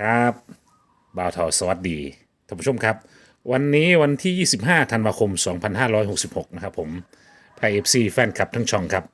ครับบ่าวทาสวัสดีท่านผู้ชมครับ วันนี้วันที่ 25ธันวาคม 2566 นะครับผมไพเอฟซีแฟนคลับทั้งช่องครับ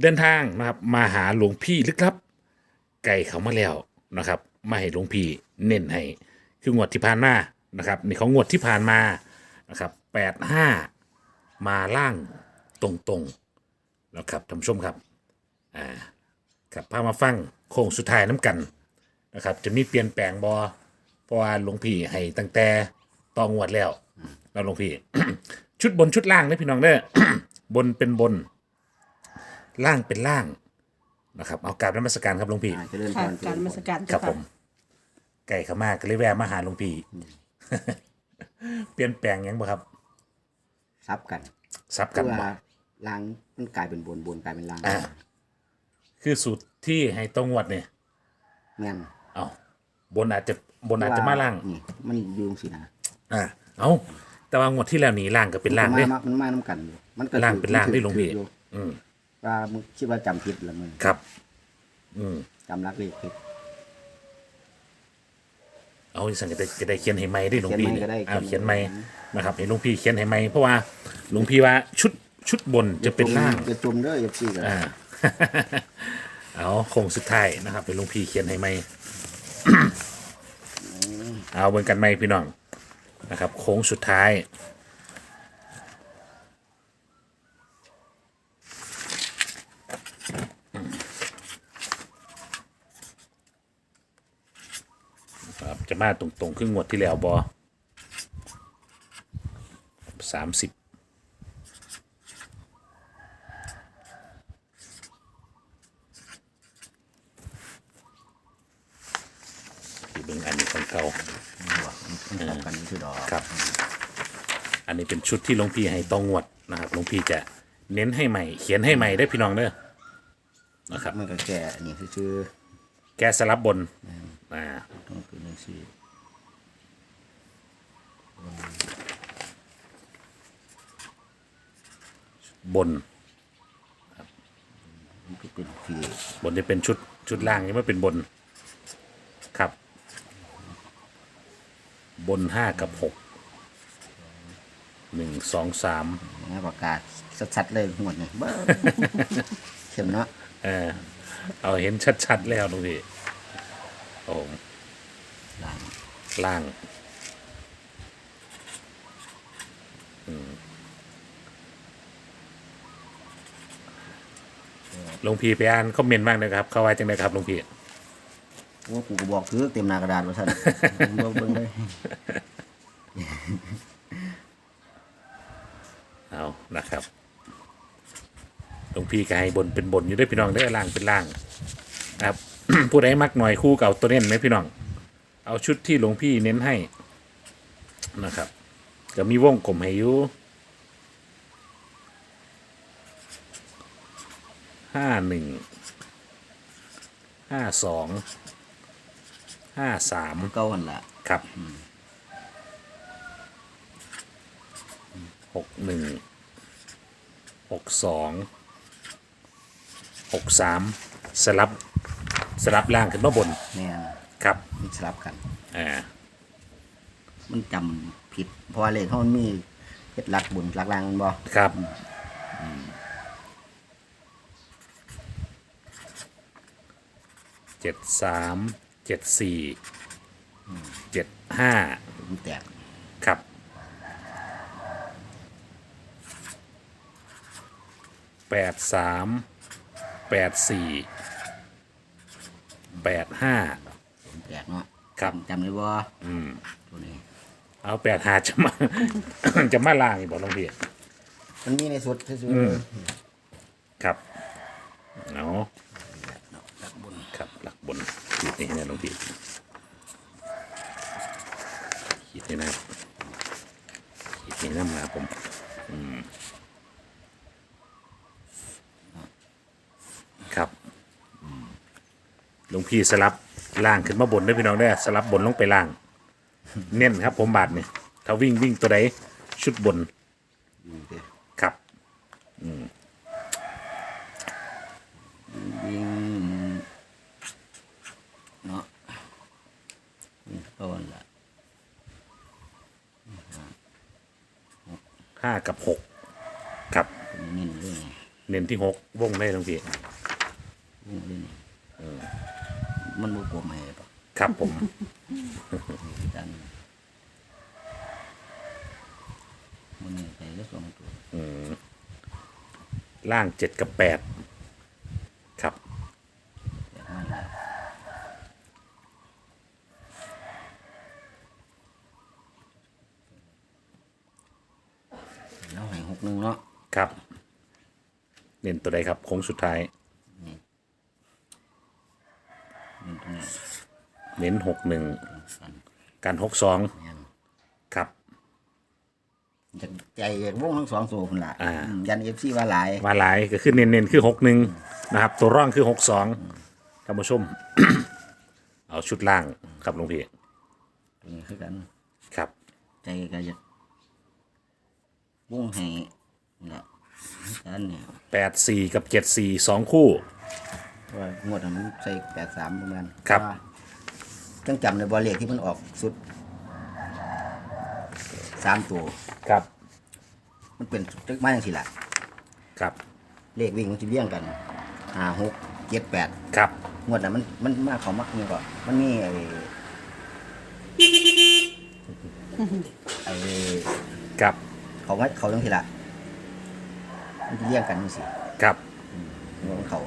เดินทางนะครับมาหาหลวงพี่ลึกลับ ไก่เขามาแล้วนะครับมาให้หลวงพี่เน้นให้ คืองวดที่ผ่านมานะครับนี่ของงวดที่ผ่านมานะครับ85 มาล่างตรงๆนะครับท่านผู้ชมครับอ่าครับพามาฟังโค้งสุดท้ายน้ำกัน นะครับ จะมีเปลี่ยนแปลงบอเพราะว่าหลวงพี่ให้ตั้งแต่ตองวดแล้วแล้วหลวงพี่ ชุดบนชุดล่างนะพี่น้องเด้อบนเป็นบน ล่างเป็นล่างนะครับ เอากราบนมัสการครับหลวงพี่อ่าเจริญพค่ะรการนมาสการครับเจ้าผค่ะมไก่เขามากก็เลยแวะมาหาหลวงพี่ เปลี่ยนแปลงหยังบ่ครับซับกันซับกันเพื่อบ่ล้างมันกลายเป็นบนบนกลายเป็นล่างอ่า คือสูตรที่ให้ตรงวดเนี่ยแม่น เอาบนอาจจะบนอาจจะมาล่างนี่มันอยูงสินะอ่าเอาแต่ว่างวดที่แล้วนี่ล่างก็เป็นล่างมัเด้มามันมาน้ำกันอยู่มันก็ล่างเป็นล่างได้หลวงพี่ถืออยู่อืมว่ามึงคิดว่าจำผิดละมึงครับ อืมจำรักเลขผิด เอาสังจะได้จะได้เขียนให้ไหมได้หลวงพี่เขียนไมค์ก็ได้เอาเขีเขียยนนไหไมมค์นะครับให้หลวงพี่เขียนให้ไหมเพราะว่าหลวงพี่ว่าชุดชุดบนจะเป็นล่าง จะจุ่มเด้ออย่าซีกันอ่า เอาโค้งสุดท้ายนะครับให้หลวงพี่เขียนให้ไหม เอาเบิ่งกันไหมพี่น้องนะครับ โค้งสุดท้ายครับจะมาตรงๆขึ้นงวดที่แล้วบอสามสิบ เบิ่งอันนี้ของเขามันซับกันนี่คือดอกครับ อันนี้เป็นชุดที่หลวงพี่ให้ต้องงวดนะครับหลวงพี่จะเน้นให้ใหม่ เขียนให้ใหม่ได้อพี่น้องเด้อนะครับมันก็แก่นี่คือแกสลับบนอ่าต้องคือหนึ่งสี่บนมันก็เป็นฟีบนจะเป็นชุดชุดล่างยังไม่เป็นบน ครับ บนห้ากับหกหนึ่งสองสามนะประกาศชัดๆเลยหมดนี่เบ้อเข้มเนาะเออเอาเห็นชัดๆแล้วหลวงพี่โอ้ล่างล่างหลวงพี่ไปอ่านคอมเมนต์บ้างนะครับ เข้าไว้จังเลยครับหลวงพี่ โอ้กูก็บอกคือเต็มหน้ากระดาษว่าซั่นเบิ่งเบิ่งเลยเอานะครับหลวงพี่ก็ให้บนเป็นบนอยู่ด้วยพี่น้องได้ล่างเป็นล่างนะครับ ผู้ใดมักหน่อยคู่เก่าตัวเน้นไหมพี่น้อง เอาชุดที่หลวงพี่เน้นให้นะครับก็มีวงกลมให้อยู่ห้าหนึ่งห้าสอง ห้าสามเก่าหั่นล่ะครับหกหนึ่งหกสองหกสามสลับสลับล่างขึ้นมาบนแม่นครับมันสลับกันอ่ามันจำผิดเพราะว่าเลขเขามันมีเฮ็ดหลักบุญหลักลางมันบ่ครับเจ็ดสาม เจ็ดสี่เจ็ดห้ามันแตกครับ แปดสามแปดสี่แปดห้า มันแตกเนาะครับ จำได้บ่อืม ตัวนี้ เอาแปดหาจะมา จะมาล่างอีกบอกหลวงพี่ มันมีในสุดซื่ออืมๆครับ เอาครับหลักบนขีดนี่นะห ลวงพี่ขีดนี่นะขีดนี่นะมาผมอืมครับอืมหลวงพี่สลับล่างขึ้นมาบนด้วยพี่น้องได้อสลับบนลงไปล่าง เน้นครับ ผมบาทนี่ถ้าวิ่งวิ่งตัวใดชุดบนนี่เด้อครับวิ่งเนาะ ก็วันละห้ากับหกครับตัวนี้เน้นเรื่องไงเน้นที่หกวงได้หลวงพี่วงเรื่องมันบ่กลัวไม่ปะครับผมดันมันนี่ใส่ก็สองตัวล่างเจ็ดกับแปดครับ แบบนั้นแหละแล้วให้หกหนึ่งเนาะ ครับ เน้น ตัวใดครับโค้งสุดท้ายหนึ่งตรงนี้เน้นหกหนึ่งกันการหกสองแม่นครับจะใจวงทั้งสองตัวคนละอ่า อืมยันเอฟซีว่าหลายมาหลายก็คือเน้นเน้นๆคือหกหนึ่งนะครับ ตัวร่องคือหกสองท่านผู้ชม เอาชุดล่างครับหลวงพี่ตัวนี้คือกัน ครับ ใจก็จะวงให้นี่แหละกั นเนี่ยแปดสี่กับเจ็ดสี่สองคู่ ว่างวดนั้นมันใส่แปดสามประมาณครับว่าจังจำในบอลเลขที่มันออกสุดสามตัว ครับมันเป็นตึกไม้ยังสิละครับเลขวิ่งมันจะเลี่ยงกันห้าหกเจ็ดแปดครับงวดนั้นมันมันมากเขามักนี่ก็มันมีไอ้ไอ้ครับเขาไม่เขาต้องทีละ มันจะเลี่ยงกันนี่สิครับงวดมันเขา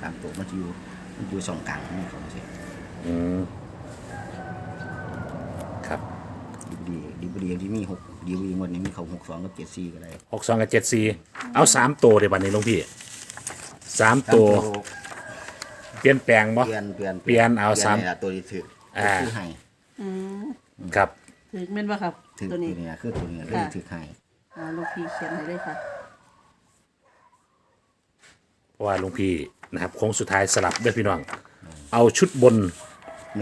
ตามตัวมันจะอยู่มันอยู่สองกลางนี่เขาสิอืมครับดีดีดีดีที่มีหกดีดีงวดนี้มีเขาหกสองกับเจ็ดสี่ก็ได้หกสองกับเจ็ดสี่เอาสามตัวเดี๋ยวบันนี้หลวงพี่สามตัว เปลี่ยนแปลงบ่ เปลี่ยนเปลี่ยนเปลี่ยนเอาสามปลี่ยนนี่ล่ะตัวที่ถืออ่า คือให้อืมครับ ถึกแม่นป่ะครับ ถือตัตัววนี้นี้คือตัวนี้คือค่ะถือให้อ่าลูกพี่เขียนให้เลยค่ะเพ ราะว่าหลวงพี่นะครับโค้งสุดท้ายสลับด้วยพี่น้อง เอาชุดบน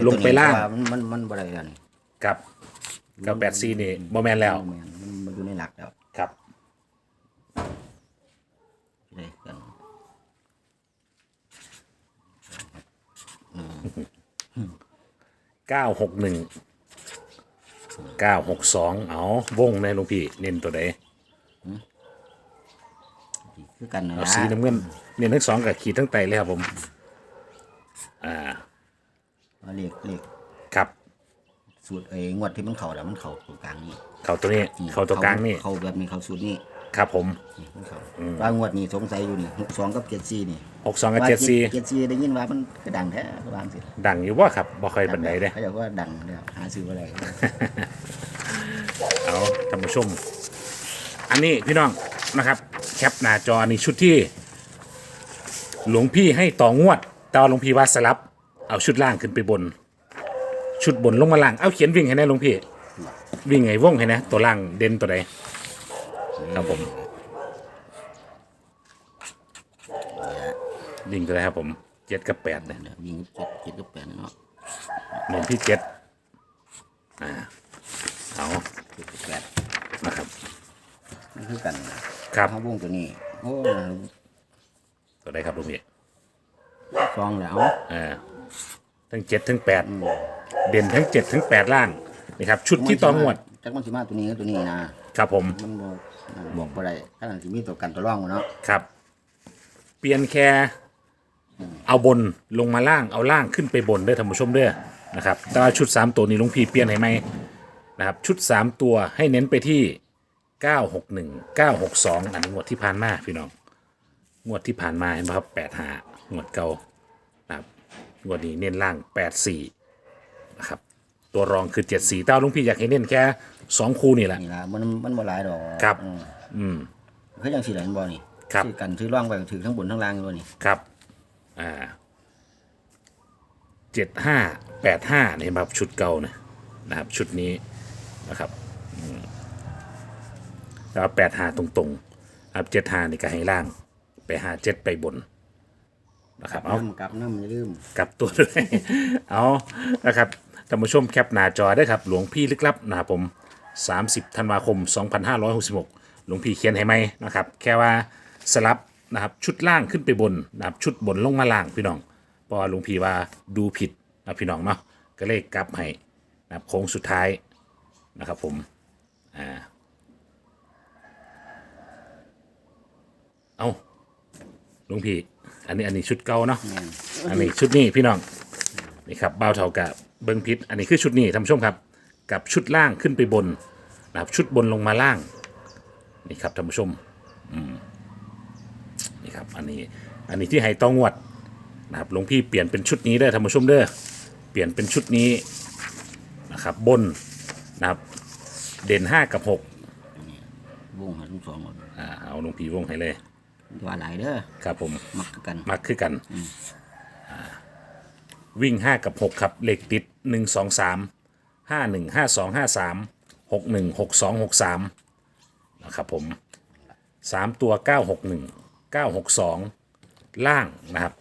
ลงไปล่างตัวนี้เพระว่มันมันมันบ่ได้กันกับกับแปดซีนี่โมแมนแล้วมันมันมันอยู่ในหลักแล้วครับได้กันเก้าหกหนึ่งเก้าหกสองเอาวงในหลวงพี่ เน้นตัวใดคือกันนะเอาสีน้ำเงิน เน้นทั้งสองกับขีดทั้งไตเลยครับผม อ่าเอาเลขเลขครับสูตรไอ้งวดที่มันเข่าแล้วมันเข่าตรงกลางนี่เขาตัวนี้เขาตัวกลางนี่เขาแบบนี้เขาสูตรนี่ครับผม นี่มันเข่าว่างวดนี้สงสัยอยู่นี่หกสองกับเจ็ดสี่นี่หกสองกับเจ็ดซีเจ็ดสี่ได้ยินว่ามันกระดังแท้ก็วางสิดังอยู่ว่าครับบ่ค่อยบันไดเด้เขาจะว่าดังแล้วหาซื้ออะไร เอาท่านผู้ชม อันนี้พี่น้องนะครับ แคปหน้าจออันนี้ชุดที่ หลวงพี่ให้ต่องวดแต่ว่าหลวงพี่ว่าสลับ เอาชุดล่างขึ้นไปบน ชุดบนลงมาล่าง เอาเขียนวิ่งให้แนะหลวงพี่ วิ่งไงว่องให้นะ ตัวล่างเด่นตัวใดครับผมวิ่งตัวใดครับผมเจ็ดกับแปดเนี่ยเดี๋ยวยิงเจ็ดเจ็ดกับแปดเนาะเน้นที่เจ็ดอ่าเอาเจ็ดกับแปดนะครับนี่คือกันครับ เขาวงตัวนี้โอ้ ตัวใดครับหลวงพี่ซองแล้วอ่าทั้งเจ็ดทั้งแปดเด่นทั้งเจ็ดทั้งแปดล่างนี่ครับชุดที่ต่องวดจักมันสิมาตัวนี้กับตัวนี้นะครับผมมันบอกบอกบ่ได้ถ้ามันสิมีตัวกันตัวร่องเนาะครับ เปลี่ยนแค่เอาบนลงมาล่างเอาล่างขึ้นไปบนเด้อท่านผู้ชมเด้อนะครับแต่ว่าชุด 3 ตัวนี้หลุงพี่เปลี่ยนให้ไหมนะครับชุด 3 ตัวให้เน้นไปที่ 961 962 อันนี้งวดที่ผ่านมาพี่น้อง งวดที่ผ่านมาเห็นไหมครับ8หางวดเก่านะครับงวดนี้เน้นล่าง84นะครับตัวรองคือ74แต่ว่าหลุงพี่อยากให้เน้นแค่2คู่นี่แหละ นี่ล่ะมันมันบ่หลายดอกครับ อืมอืม คือจังสิหลายบ่นี่ครับ ซื้อกันซื้อร่องไปถือทั้งบนทั้งล่างด้วยนี่ครับ อ่าเจ็ดห้าแปดห้าเนี่ยครับชุดเก่านะนะครับ ชุดนี้นะครับอืมแล้วแปดห้าตรงๆครับเจ็ดห้านี่ก็ให้ล่าง ไปหาเจ็ดไปบนนะครับเอาน้ำกลับน้ำอย่าลืมกลับตัวด้วย เอานะครับท่านผู้ชมแคปหน้าจอได้ครับ หลวงพี่ลึกลับนะครับผม 30ธันวาคม 2566 หลวงพี่เขียนให้ไหมนะครับ แค่ว่าสลับนะครับชุดล่างขึ้นไปบนนะครับชุดบนลงมาล่างพี่น้องเพราะว่าหลวงพี่ว่าดูผิดนะพี่น้องเนาะก็เลยกลับให้นะครับโค้งสุดท้ายนะครับผมอ่าเอา หลุงพี่ อันนี้อันนี้ชุดเก่าเนาะแม่นอันนี้ชุดนี้พี่น้อง นี่ครับเบาเท่ากับเบิ้งพิษ อันนี้คือชุดนี้ท่านผู้ชมครับ กับชุดล่างขึ้นไปบนนะครับชุดบนลงมาล่าง นี่ครับท่านผู้ชม อืม นี่ครับ อันนี้ อันนี้ที่ให้ต้องงวดนะครับหลวงพี่เปลี่ยนเป็นชุดนี้ได้อท่านผู้ชมเด้อ เปลี่ยนเป็นชุดนี้นะครับ บนนะครับ เด่น5กับ6วงให้ทั้งสองหมดอ่าเอาหลวงพี่วงให้เลย ว่าหลายเด้อครับผม มักคือกัน มักคือกันอ่าวิ่ง5กับ6ครับเลขติด1 2 3 5 1 5 2 5 3 6 1 6 2 6 3นะครับผม3ตัว9 6 1 9 6 2ล่างนะครับ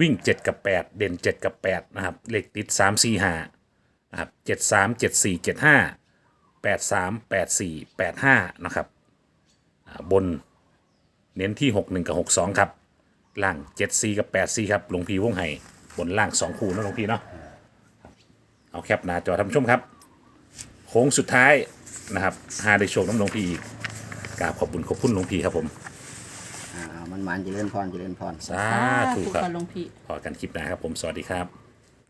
วิ่ง7กับ8เด่น7กับ8นะครับเลขติด3 4 5นะครับ7 3 7 4 7 5 8 3 8 4 8 5นะครับอ่าบน เน้นที่ 6 1 กับ 6 2 ครับ ล่าง 7 4 กับ 8 4 ครับหลวงพี่วงไห้บนล่าง 2 คู่นะหลวงพี่เนาะครับเอาแคปหน้าจอท่านผู้ชมครับ โค้งสุดท้ายนะครับหาได้โชคน้ำหลวงพี่อีกกราบขอบคุณขอบคุณหลวงพี่ครับผม อ่ามันมันเจริญพรเจริญพร สาธุครับค่ะหลวงพี่ พอกันคลิปหน้าครับผมสวัสดีครับ